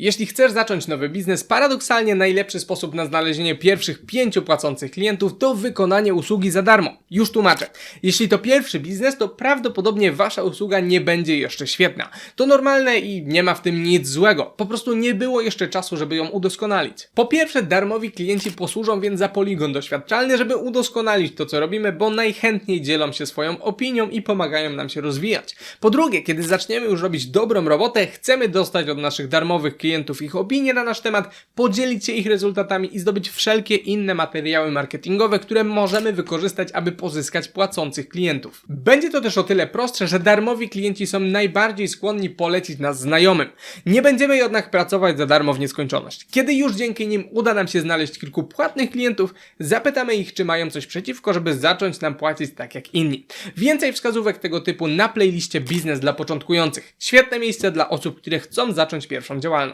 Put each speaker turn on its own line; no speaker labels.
Jeśli chcesz zacząć nowy biznes, paradoksalnie najlepszy sposób na znalezienie pierwszych pięciu płacących klientów to wykonanie usługi za darmo. Już tłumaczę. Jeśli to pierwszy biznes, to prawdopodobnie wasza usługa nie będzie jeszcze świetna. To normalne i nie ma w tym nic złego. Po prostu nie było jeszcze czasu, żeby ją udoskonalić. Po pierwsze, darmowi klienci posłużą więc za poligon doświadczalny, żeby udoskonalić to, co robimy, bo najchętniej dzielą się swoją opinią i pomagają nam się rozwijać. Po drugie, kiedy zaczniemy już robić dobrą robotę, chcemy dostać od naszych darmowych klientów ich opinie na nasz temat, podzielić się ich rezultatami i zdobyć wszelkie inne materiały marketingowe, które możemy wykorzystać, aby pozyskać płacących klientów. Będzie to też o tyle prostsze, że darmowi klienci są najbardziej skłonni polecić nas znajomym. Nie będziemy jednak pracować za darmo w nieskończoność. Kiedy już dzięki nim uda nam się znaleźć kilku płatnych klientów, zapytamy ich, czy mają coś przeciwko, żeby zacząć nam płacić tak jak inni. Więcej wskazówek tego typu na playliście Biznes dla początkujących. Świetne miejsce dla osób, które chcą zacząć pierwszą działalność.